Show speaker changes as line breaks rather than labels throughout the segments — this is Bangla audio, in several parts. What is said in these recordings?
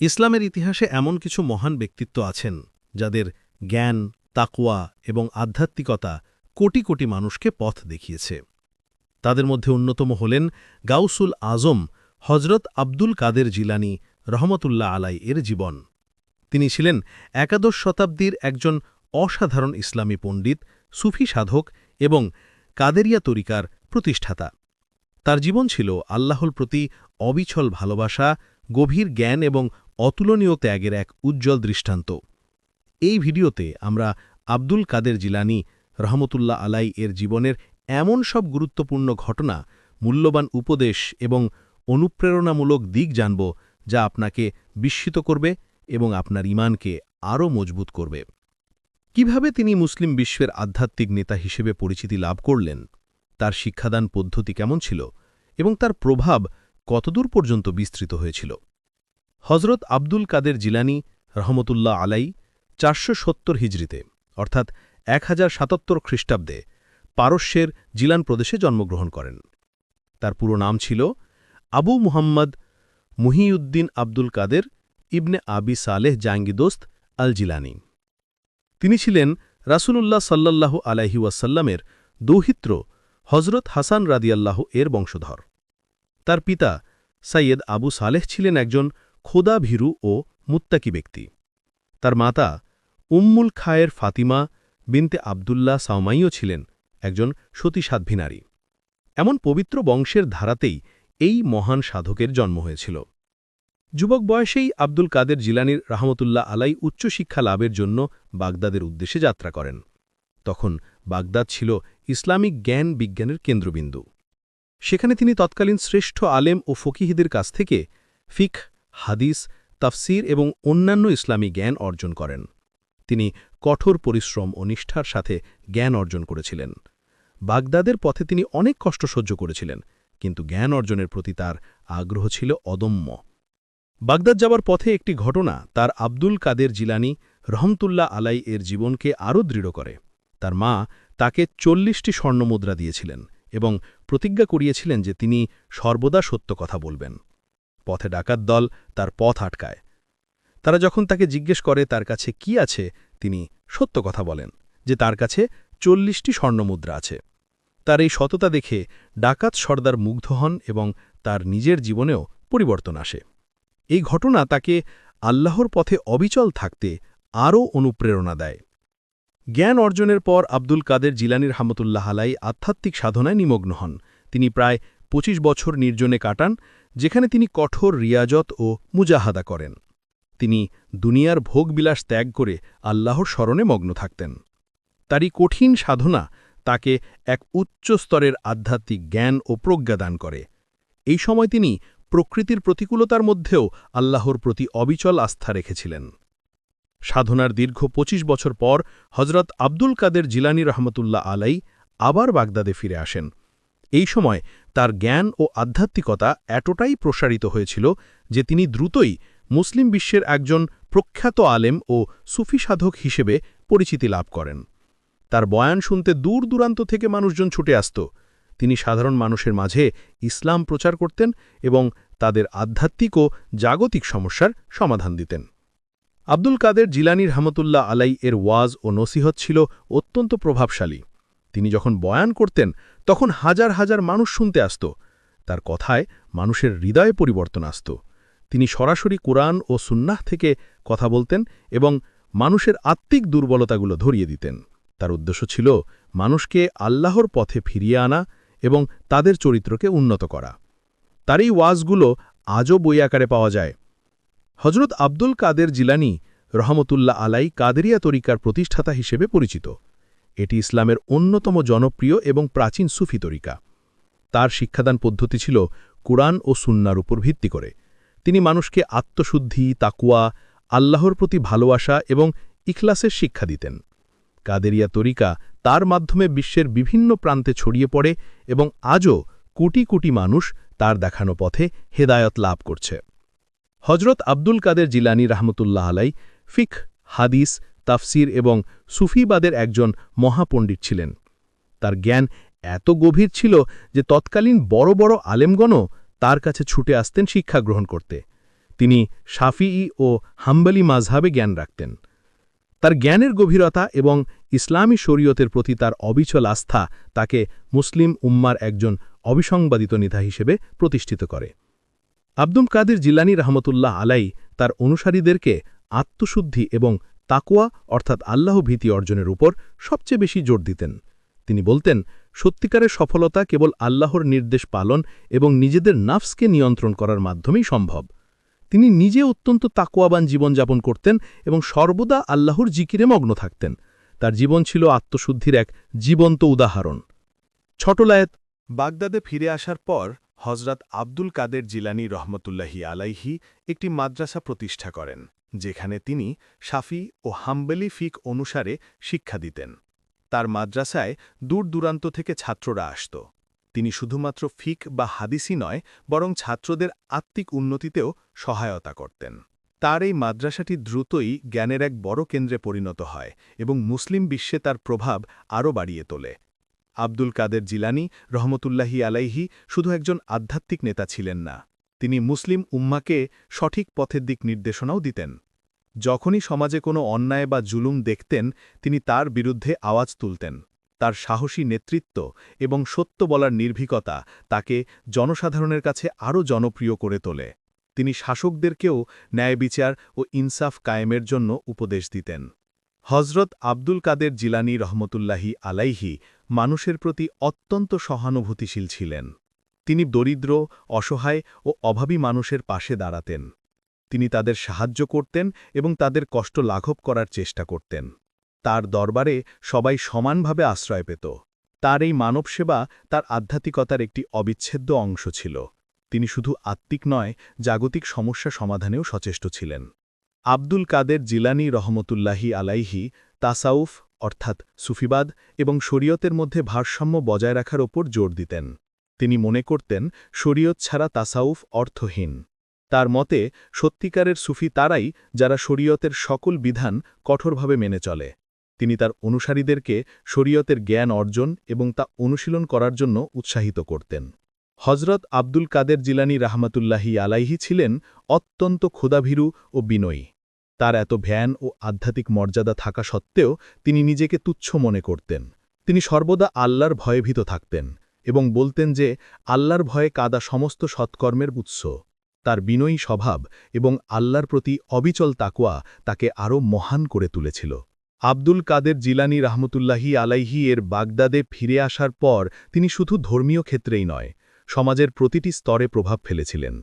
ইসলামের ইতিহাসে এমন কিছু মহান ব্যক্তিত্ব আছেন, যাদের জ্ঞান তাকুয়া এবং আধ্যাত্মিকতা কোটি কোটি মানুষকে পথ দেখিয়েছে। তাদের মধ্যে অন্যতম হলেন গাউসুল আজম হজরত আব্দুল কাদের জিলানি রহমতুল্লাহ আলাই এর জীবন। তিনি ছিলেন একাদশ শতাব্দীর একজন অসাধারণ ইসলামী পণ্ডিত, সুফি সাধক এবং কাদেরিয়া তরিকার প্রতিষ্ঠাতা। তার জীবন ছিল আল্লাহর প্রতি অবিছল ভালোবাসা, গভীর জ্ঞান এবং অতুলনীয় ত্যাগের এক উজ্জ্বল দৃষ্টান্ত। এই ভিডিওতে আমরা আব্দুল কাদের জিলানি রহমতুল্লাহ আলাই এর জীবনের এমন সব গুরুত্বপূর্ণ ঘটনা, মূল্যবান উপদেশ এবং অনুপ্রেরণামূলক দিক জানব যা আপনাকে বিস্মিত করবে এবং আপনার ইমানকে আরও মজবুত করবে। কীভাবে তিনি মুসলিম বিশ্বের আধ্যাত্মিক নেতা হিসেবে পরিচিতি লাভ করলেন, তার শিক্ষাদান পদ্ধতি কেমন ছিল এবং তার প্রভাব কতদূর পর্যন্ত বিস্তৃত হয়েছিল? হজরত আব্দুল কাদের জিলানি রহমতুল্লাহ আলাই চারশো সত্তর হিজড়িতে, অর্থাৎ এক হাজার সাতাত্তর খ্রিস্টাব্দে পারস্যের জিলান প্রদেশে জন্মগ্রহণ করেন। তার পুরো নাম ছিল আবু মুহাম্মদ মুহিউদ্দিন আব্দুল কাদের ইবনে আবি সালেহ জাঙ্গিদোস্ত আল জিলানি তিনি ছিলেন রাসূলুল্লাহ সাল্লাল্লাহু আলাইহি ওয়াসাল্লামের দৌহিত্র হজরত হাসান রাদিয়াল্লাহ এর বংশধর। তার পিতা সৈয়দ আবু সালেহ ছিলেন একজন খোদা ভীরু ও মুত্তাকি ব্যক্তি। তার মাতা উম্মুল খায়ের ফাতিমা বিনতে আবদুল্লাহ সাওমাইও ছিলেন একজন সতীসাধ্বী নারী। এমন পবিত্র বংশের ধারাতেই এই মহান সাধকের জন্ম হয়েছিল। যুবক বয়সেই আব্দুল কাদের জিলানির রাহমতুল্লাহ আলাই উচ্চশিক্ষা লাভের জন্য বাগদাদের উদ্দেশ্যে যাত্রা করেন। তখন বাগদাদ ছিল ইসলামিক জ্ঞান বিজ্ঞানের কেন্দ্রবিন্দু। সেখানে তিনি তৎকালীন শ্রেষ্ঠ আলেম ও ফকিহিদের কাছ থেকে ফিক হাদিস, তাফসির এবং অন্যান্য ইসলামী জ্ঞান অর্জন করেন। তিনি কঠোর পরিশ্রম ও নিষ্ঠার সাথে জ্ঞান অর্জন করেছিলেন। বাগদাদের পথে তিনি অনেক কষ্ট সহ্য করেছিলেন, কিন্তু জ্ঞান অর্জনের প্রতি তার আগ্রহ ছিল অদম্য। বাগদাদ যাবার পথে একটি ঘটনা তার আব্দুল কাদের জিলানি রহমতুল্লাহ আলাই এর জীবনকে আরও দৃঢ় করে। তার মা তাকে চল্লিশটি স্বর্ণমুদ্রা দিয়েছিলেন এবং প্রতিজ্ঞা করিয়েছিলেন যে তিনি সর্বদা সত্য কথা বলবেন। পথে ডাকাত দল তার পথ আটকায়। তারা যখন তাকে জিজ্ঞেস করে তার কাছে কি আছে, তিনি সত্য কথা বলেন যে তার কাছে চল্লিশটি স্বর্ণমুদ্রা আছে। তার এই সততা দেখে ডাকাত সর্দার মুগ্ধ হন এবং তার নিজের জীবনেও পরিবর্তন আসে। এই ঘটনা তাকে আল্লাহর পথে অবিচল থাকতে আরও অনুপ্রেরণা দেয়। জ্ঞান অর্জনের পর আব্দুল কাদের জিলানির হামতুল্লাহ আলাই আধ্যাত্মিক সাধনায় নিমগ্ন হন। তিনি প্রায় ২৫ বছর নির্জনে কাটান যেখানে তিনি কঠোর রিয়াজত ও মুজাহাদা করেন। তিনি দুনিয়ার ভোগবিলাস ত্যাগ করে আল্লাহর স্মরণে মগ্ন থাকতেন। তারই কঠিন সাধনা তাকে এক উচ্চ স্তরের আধ্যাত্মিক জ্ঞান ও প্রজ্ঞা দান করে। এই সময় তিনি প্রকৃতির প্রতিকূলতার মধ্যেও আল্লাহর প্রতি অবিচল আস্থা রেখেছিলেন। সাধনার দীর্ঘ ২৫ বছর পর হজরত আব্দুল কাদের জিলানি রহমতুল্লাহ আলাই আবার বাগদাদে ফিরে আসেন। এই সময় তার জ্ঞান ও আধ্যাত্মিকতা এতটাই প্রসারিত হয়েছিল যে তিনি দ্রুতই মুসলিম বিশ্বের একজন প্রখ্যাত আলেম ও সুফি সাধক হিসেবে পরিচিতি লাভ করেন। তার বয়ান শুনতে দূর দূরান্ত থেকে মানুষজন ছুটে আসত। তিনি সাধারণ মানুষের মাঝে ইসলাম প্রচার করতেন এবং তাদের আধ্যাত্মিক ও জাগতিক সমস্যার সমাধান দিতেন। আব্দুল কাদের জিলানি রহমতুল্লাহ আলাই এর ওয়াজ ও নসিহত ছিল অত্যন্ত প্রভাবশালী। তিনি যখন বয়ান করতেন, তখন হাজার হাজার মানুষ শুনতে আসত। তার কথায় মানুষের হৃদয়ে পরিবর্তন আসত। তিনি সরাসরি কোরআন ও সুন্নাহ থেকে কথা বলতেন এবং মানুষের আত্মিক দুর্বলতাগুলো ধরিয়ে দিতেন। তার উদ্দেশ্য ছিল মানুষকে আল্লাহর পথে ফিরিয়ে আনা এবং তাদের চরিত্রকে উন্নত করা। তার এই ওয়াজগুলো আজও বই আকারে পাওয়া যায়। হজরত আব্দুল কাদের জিলানি রহমতুল্লাহ আলাই কাদেরিয়া তরিকার প্রতিষ্ঠাতা হিসেবে পরিচিত। এটি ইসলামের অন্যতম জনপ্রিয় এবং প্রাচীন সুফি তরিকা। তার শিক্ষাদান পদ্ধতি ছিল কুরআন ও সুন্নার উপর ভিত্তি করে। তিনি মানুষকে আত্মশুদ্ধি, তাকুয়া, আল্লাহর প্রতি ভালোবাসা এবং ইখলাসের শিক্ষা দিতেন। কাদেরিয়া তরিকা তার মাধ্যমে বিশ্বের বিভিন্ন প্রান্তে ছড়িয়ে পড়ে এবং আজও কোটি কোটি মানুষ তার দেখানো পথে হেদায়ত লাভ করছে। হজরত আব্দুল কাদের জিলানি রহমতুল্লাহ আলাই ফিক হাদিস তাফসির এবং সুফিবাদের একজন মহাপণ্ডিত ছিলেন। তার জ্ঞান এত গভীর ছিল যে তৎকালীন বড় বড় আলেমগণও তার কাছে ছুটে আসতেন শিক্ষা গ্রহণ করতে। তিনি শাফিই ও হাম্বালি মাঝহাবে জ্ঞান রাখতেন। তার জ্ঞানের গভীরতা এবং ইসলামী শরীয়তের প্রতি তার অবিচল আস্থা তাকে মুসলিম উম্মার একজন অবিসংবাদিত নেতা হিসেবে প্রতিষ্ঠিত করে। আব্দুম কাদের জিলানি রহমতুল্লাহ আলাই তার অনুসারীদেরকে আত্মশুদ্ধি এবং তাকুয়া অর্থাৎ আল্লাহ ভীতি অর্জনের উপর সবচেয়ে বেশি জোর দিতেন। তিনি বলতেন, সত্যিকারের সফলতা কেবল আল্লাহর নির্দেশ পালন এবং নিজেদের নাফসকে নিয়ন্ত্রণ করার মাধ্যমেই সম্ভব। তিনি নিজে অত্যন্ত তাকুয়াবান জীবনযাপন করতেন এবং সর্বদা আল্লাহর জিকিরে মগ্ন থাকতেন। তার জীবন ছিল আত্মশুদ্ধির এক জীবন্ত উদাহরণ। ছোটলায়েত
বাগদাদে ফিরে আসার পর হজরত আব্দুল কাদের জিলানি রহমতুল্লাহি আলাইহি একটি মাদ্রাসা প্রতিষ্ঠা করেন। যেখানে তিনি শাফি ও হাম্বেলি ফিক অনুসারে শিক্ষা দিতেন। তার মাদ্রাসায় দূর দূরান্ত থেকে ছাত্ররা আসত। তিনি শুধুমাত্র ফিক বা হাদিসই নয়, বরং ছাত্রদের আত্মিক উন্নতিতেও সহায়তা করতেন। তার এই মাদ্রাসাটি দ্রুতই জ্ঞানের এক বড় কেন্দ্রে পরিণত হয় এবং মুসলিম বিশ্বে তার প্রভাব আরও বাড়িয়ে তোলে। আব্দুল কাদের জিলানি রহমতুল্লাহি আলাইহি শুধু একজন আধ্যাত্মিক নেতা ছিলেন না তিনি মুসলিম উম্মাকে সঠিক পথের দিক নির্দেশনাও দিতেন। যখনই সমাজে কোনো অন্যায় বা জুলুম দেখতেন, তিনি তার বিরুদ্ধে আওয়াজ তুলতেন। তার সাহসী নেতৃত্ব এবং সত্য বলার নির্ভীকতা তাকে জনসাধারণের কাছে আরও জনপ্রিয় করে তোলে। তিনি শাসকদেরকেও ন্যায় বিচার ও ইনসাফ কায়েমের জন্য উপদেশ দিতেন। হজরত আব্দুল কাদের জিলানি রহমতুল্লাহি আলাইহি মানুষের প্রতি অত্যন্ত সহানুভূতিশীল ছিলেন। তিনি দরিদ্র, অসহায় ও অভাবী মানুষের পাশে দাঁড়াতেন। তিনি তাদের সাহায্য করতেন এবং তাদের কষ্ট লাঘব করার চেষ্টা করতেন। তার দরবারে সবাই সমানভাবে আশ্রয় পেত। তার এই মানব সেবা তার আধ্যাত্মিকতার একটি অবিচ্ছেদ্য অংশ ছিল। তিনি শুধু আত্মিক নয়, জাগতিক সমস্যা সমাধানেও সচেষ্ট ছিলেন। আব্দুল কাদের জিলানি রহমতুল্লাহি আলাইহি তাসাউফ, অর্থাৎ সুফিবাদ এবং শরীয়তের মধ্যে ভারসাম্য বজায় রাখার ওপর জোর দিতেন। তিনি মনে করতেন, শরীয়ত ছাড়া তাসাউফ অর্থহীন। তার মতে, সত্যিকারের সুফি তারাই যারা শরীয়তের সকল বিধান কঠোরভাবে মেনে চলে। তিনি তার অনুসারীদেরকে শরীয়তের জ্ঞান অর্জন এবং তা অনুশীলন করার জন্য উৎসাহিত করতেন। হজরত আব্দুল কাদের জিলানি রাহমাতুল্লাহি আলাইহি ছিলেন অত্যন্ত ক্ষুদাভীরু ও বিনয়ী। তার এত ভ্যান ও আধ্যাত্মিক মর্যাদা থাকা সত্ত্বেও তিনি নিজেকে তুচ্ছ মনে করতেন। তিনি সর্বদা আল্লাহর ভয়ভীত থাকতেন। এবং বলতেন যে, আল্লাহর ভয়ে কাদা সমস্ত সৎকর্মের উৎস। তার বিনয়ী স্বভাব এবং আল্লাহর প্রতি অবিচল তাকুয়া তাকে আরও মহান করে তুলেছিল। আব্দুল কাদের জিলানি রাহমতুল্লাহি আলাইহি এর বাগদাদে ফিরে আসার পর তিনি শুধু ধর্মীয় ক্ষেত্রেই নয়, সমাজের প্রতিটি স্তরে প্রভাব ফেলেছিলেন।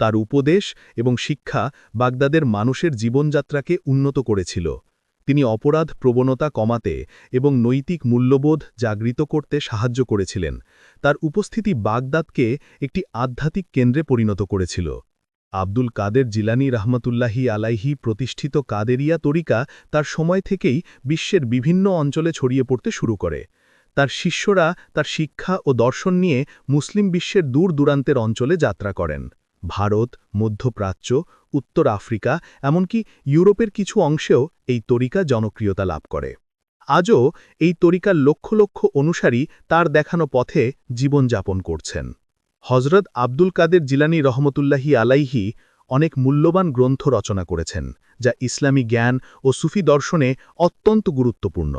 তার উপদেশ এবং শিক্ষা বাগদাদের মানুষের জীবনযাত্রাকে উন্নত করেছিল। তিনি অপরাধ প্রবণতা কমাতে এবং নৈতিক মূল্যবোধ জাগৃত করতে সাহায্য করেছিলেন তার উপস্থিতি বাগদাদকে একটি আধ্যাত্মিক কেন্দ্রে পরিণত করেছিল। আব্দুল কাদের জিলানি রহমতুল্লাহি আলাইহি প্রতিষ্ঠিত কাদেরিয়া তরিকা তার সময় থেকেই বিশ্বের বিভিন্ন অঞ্চলে ছড়িয়ে পড়তে শুরু করে। তার শিষ্যরা তার শিক্ষা ও দর্শন নিয়ে মুসলিম বিশ্বের দূর দূরান্তের অঞ্চলে যাত্রা করেন। ভারত, মধ্যপ্রাচ্য, উত্তর আফ্রিকা, এমনকি ইউরোপের কিছু অংশেও এই তরিকা জনপ্রিয়তা লাভ করে। আজও এই তরিকার লক্ষ লক্ষ অনুসারী তার দেখানো পথে জীবনযাপন করছেন। হজরত আব্দুল কাদের জিলানি রহমতুল্লাহি আলাইহি অনেক মূল্যবান গ্রন্থ রচনা করেছেন, যা ইসলামী জ্ঞান ও সুফি দর্শনে অত্যন্ত গুরুত্বপূর্ণ।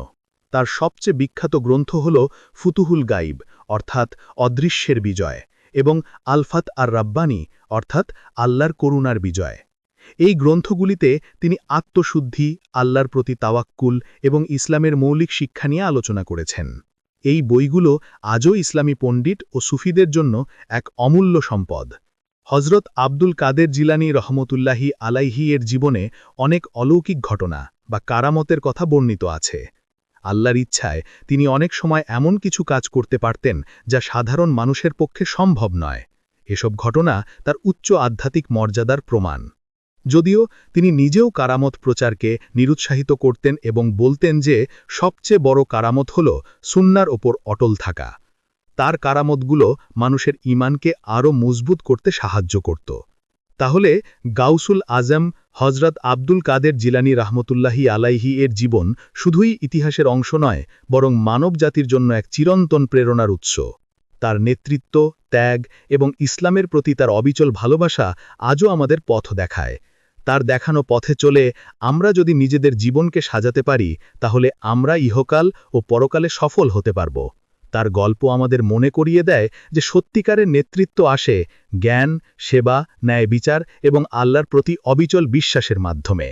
তার সবচেয়ে বিখ্যাত গ্রন্থ হল ফুতুহুল গাইব, অর্থাৎ অদৃশ্যের বিজয়, এবং আলফাত আর রাব্বানি, অর্থাৎ আল্লাহর করুণার বিজয়। এই গ্রন্থগুলিতে তিনি আত্মশুদ্ধি, আল্লাহর প্রতি তাওয়াক্কুল এবং ইসলামের মৌলিক শিক্ষা নিয়ে আলোচনা করেছেন। এই বইগুলো আজও ইসলামী পণ্ডিত ও সুফিদের জন্য এক অমূল্য সম্পদ। হজরত আব্দুল কাদের জিলানি রহমতুল্লাহি আলাইহি এর জীবনে অনেক অলৌকিক ঘটনা বা কারামতের কথা বর্ণিত আছে। আল্লাহর ইচ্ছায় তিনি অনেক সময় এমন কিছু কাজ করতে পারতেন যা সাধারণ মানুষের পক্ষে সম্ভব নয়। এসব ঘটনা তার উচ্চ আধ্যাত্মিক মর্যাদার প্রমাণ। যদিও তিনি নিজেও কারামত প্রচারকে নিরুৎসাহিত করতেন এবং বলতেন যে সবচেয়ে বড় কারামত হল সুন্নার ওপর অটল থাকা। তার কারামতগুলো মানুষের ইমানকে আরও মজবুত করতে সাহায্য করত। তাহলে গাউসুল আজম হজরত আব্দুল কাদের জিলানি রাহমতুল্লাহি আলাইহি এর জীবন শুধুই ইতিহাসের অংশ নয়, বরং মানব জাতির জন্য এক চিরন্তন প্রেরণার উৎস।
তার নেতৃত্ব, ত্যাগ এবং ইসলামের প্রতি তার অবিচল ভালোবাসা আজও আমাদের পথ দেখায়। তার দেখানো পথে চলে আমরা যদি নিজেদের জীবনকে সাজাতে পারি, তাহলে আমরা ইহকাল ও পরকালে সফল হতে পারব। তার গল্প আমাদের মনে করিয়ে দেয় যে সত্যিকারের নেতৃত্ব আসে জ্ঞান, সেবা, ন্যায় বিচার এবং আল্লাহর প্রতি অবিচল বিশ্বাসের মাধ্যমে।